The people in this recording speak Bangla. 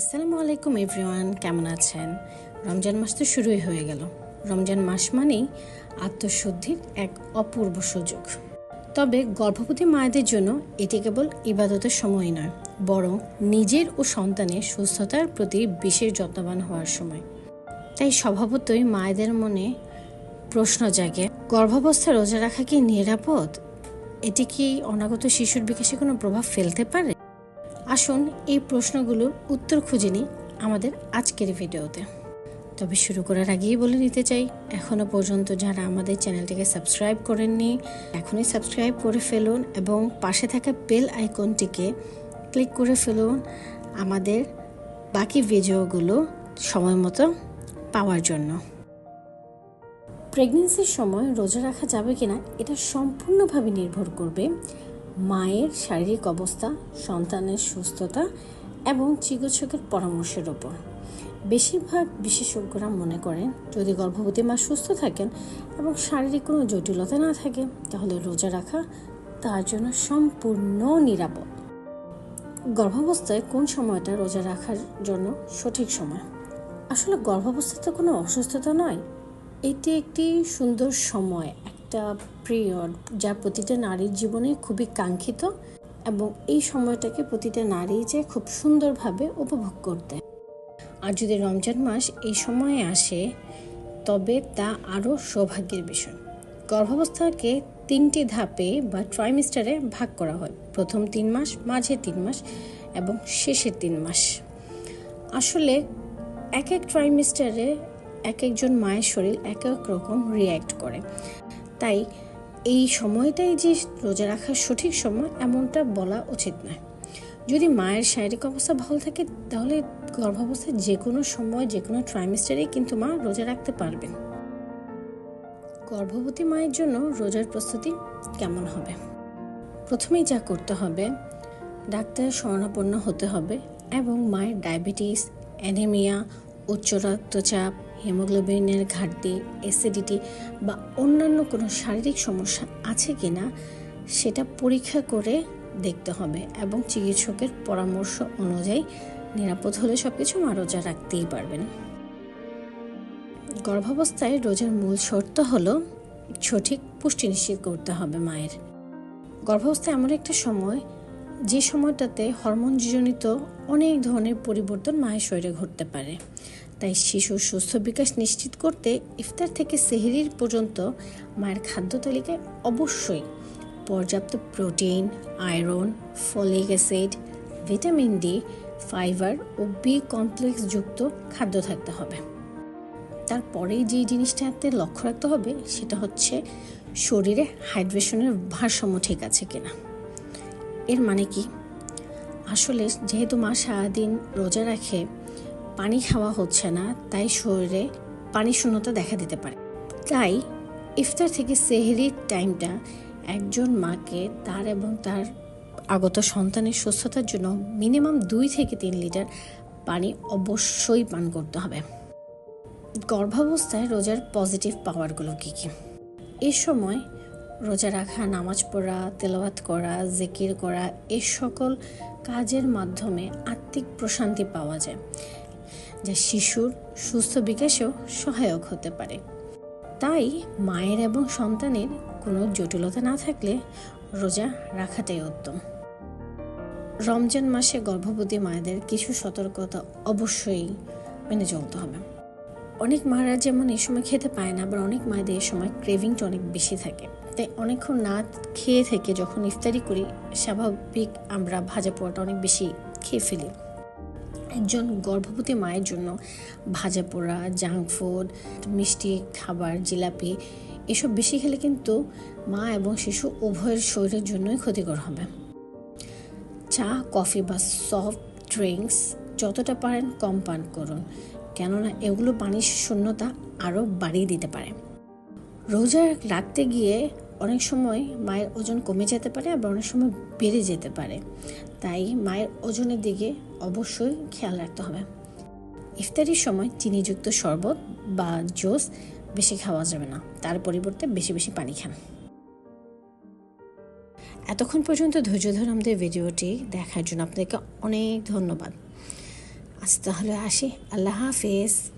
আসসালামু আলাইকুম এভরিওয়ান, কেমন আছেন? রমজান মাস তো শুরুই হয়ে গেল। রমজান মাস মানেই আত্মশুদ্ধির এক অপূর্ব সুযোগ। তবে গর্ভবতী মায়েদের জন্য এটি কেবল ইবাদতের সময় নয়, বরং নিজের ও সন্তানের সুস্থতার প্রতি বিশেষ যত্নবান হওয়ার সময়। তাই স্বভাবতই মায়েদের মনে প্রশ্ন জাগে গর্ভাবস্থায় রোজা রাখা কি নিরাপদ? এটি কি অনাগত শিশুর বিকাশে কোনো প্রভাব ফেলতে পারে? আসুন এই প্রশ্নগুলোর উত্তর খুঁজে নিই আমাদের আজকের ভিডিওতে। তবে শুরু করার আগেই বলে নিতে চাই এখনও পর্যন্ত যারা আমাদের চ্যানেলটিকে সাবস্ক্রাইব করেননি, এখনই সাবস্ক্রাইব করে ফেলুন এবং পাশে থাকা বেল আইকনটিকে ক্লিক করে ফেলুন আমাদের বাকি ভিডিওগুলো সময় মতো পাওয়ার জন্য। প্রেগনেন্সির সময় রোজা রাখা যাবে কিনা এটা সম্পূর্ণভাবে নির্ভর করবে মায়ের শারীরিক অবস্থা, সন্তানের সুস্থতা এবং চিকিৎসকের পরামর্শের ওপর। বেশিরভাগ বিশেষজ্ঞরা মনে করেন, যদি গর্ভবতী মা সুস্থ থাকেন এবং শারীরিক কোনো জটিলতা না থাকে, তাহলে রোজা রাখা তার জন্য সম্পূর্ণ নিরাপদ। গর্ভাবস্থায় কোন সময়টা রোজা রাখার জন্য সঠিক সময়? আসলে গর্ভাবস্থা তো কোনো অসুস্থতা নয়। এটি একটি সুন্দর সময় একটা পিরিয়ড যা প্রতিটা নারীর জীবনে খুবই কাঙ্ক্ষিত এবং এই সময়টাকে প্রতিটা নারী যে খুব সুন্দরভাবে উপভোগ করতে। আর যদি রমজান মাস এই সময়ে আসে, তবে তা আরও সৌভাগ্যের বিষয়। গর্ভাবস্থাকে তিনটি ধাপে বা ট্রাইমিস্টারে ভাগ করা হয়। প্রথম তিন মাস মাঝের তিন মাস এবং শেষের তিন মাস। আসলে এক এক ট্রাইমিস্টারে এক একজন মায়ের শরীর এক এক রকম রিয়্যাক্ট করে। তাই এই সময়টাই যে রোজা রাখার সঠিক সময় এমনটা বলা উচিত নয়। যদি মায়ের শারীরিক অবস্থা ভালো থাকে, তাহলে গর্ভাবস্থায় যে কোনো সময় যে কোনো ট্রাইমিস্টারেই কিন্তু মা রোজা রাখতে পারবেন। গর্ভবতী মায়ের জন্য রোজার প্রস্তুতি কেমন হবে? প্রথমেই যা করতে হবে, ডাক্তারের শরণাপন্ন হতে হবে এবং মায়ের ডায়াবেটিস, অ্যানেমিয়া, উচ্চ রক্তচাপ হিমোগ্লোবিনের ঘাটতি অ্যাসিডিটি বা অন্যান্য কোনো শারীরিক সমস্যা আছে কি না সেটা পরীক্ষা করে দেখতে হবে এবং চিকিৎসকের পরামর্শ অনুযায়ী নিরাপদ হলে সব কিছু রোজা রাখতেই পারবেন। গর্ভাবস্থায় রোজার মূল শর্ত হলো সঠিক পুষ্টি নিশ্চিত করতে হবে মায়ের। গর্ভাবস্থায় এমন একটা সময়, যে সময়টাতে হরমোনজনিত অনেক ধরনের পরিবর্তন মায়ের শরীরে ঘটতে পারে। তাই শিশুর সুস্থ বিকাশ নিশ্চিত করতে ইফতার থেকে সেহরির পর্যন্ত মায়ের খাদ্য তালিকায় অবশ্যই পর্যাপ্ত protein, iron, folic acid, vitamin D, fibre ও বি কমপ্লেক্স যুক্ত খাদ্য থাকতে হবে। তারপরেই যে জিনিসটাতে লক্ষ্য রাখতে হবে সেটা হচ্ছে শরীরে হাইড্রেশনের ভারসাম্য ঠিক আছে কিনা। এর মানে কি? আসলে যেহেতু মা সারাদিন রোজা রাখে পানি খাওয়া হচ্ছে না, তাই শরীরে পানি শূন্যতা দেখা দিতে পারে। তাই ইফতার থেকে সেহরির টাইমটা একজন মাকে তার এবং তার আগত সন্তানের সুস্থতার জন্য মিনিমাম দুই থেকে তিন লিটার পানি অবশ্যই পান করতে হবে। গর্ভাবস্থায় রোজার পজিটিভ পাওয়ারগুলো কী কী? এ সময় রোজা রাখা, নামাজ পড়া, তেলাওয়াত করা, জিকির করা, এ সকল কাজের মাধ্যমে আত্মিক প্রশান্তি পাওয়া যায়। যা শিশুর সুস্থ বিকাশেও সহায়ক হতে পারে। তাই মায়ের এবং সন্তানের কোনো জটিলতা না থাকলে রোজা রাখাটাই উত্তম। রমজান মাসে গর্ভবতী মায়েদের কিছু সতর্কতা অবশ্যই মেনে চলতে হবে। অনেক মায়েরা যেমন এই সময় খেতে পায় না, আবার অনেক মায়েদের এই সময় ক্রেভিংটা অনেক বেশি থাকে। তাই অনেকক্ষণ না খেয়ে থেকে যখন ইফতারি করি, স্বাভাবিক আমরা ভাজা পোড়াটা অনেক বেশি খেয়ে ফেলি। একজন গর্ভবতী মায়ের জন্য ভাজা পোড়া জাঙ্ক ফুড মিষ্টি খাবার, জিলাপি, এসব বেশি খেলে কিন্তু মা এবং শিশু উভয়ের শরীরের জন্যই ক্ষতিকর হবে। চা, কফি বা সফট ড্রিঙ্কস যতটা পারেন কম পান করুন, কেননা এগুলো পানির শূন্যতা আরও বাড়িয়ে দিতে পারে। রোজা রাখতে গিয়ে অনেক সময় মায়ের ওজন কমে যেতে পারে, আবার অনেক সময় বেড়ে যেতে পারে। তাই মায়ের ওজনের দিকে অবশ্যই খেয়াল রাখতে হবে। ইফতারির সময় চিনিযুক্ত শরবত বা জুস বেশি খাওয়া যাবে না, তার পরিবর্তে বেশি বেশি পানি খান। এতক্ষণ পর্যন্ত ধৈর্য ধরে আমাদের ভিডিওটি দেখার জন্য আপনাদেরকে অনেক ধন্যবাদ। আজ তাহলে আসি। আল্লাহ হাফেজ।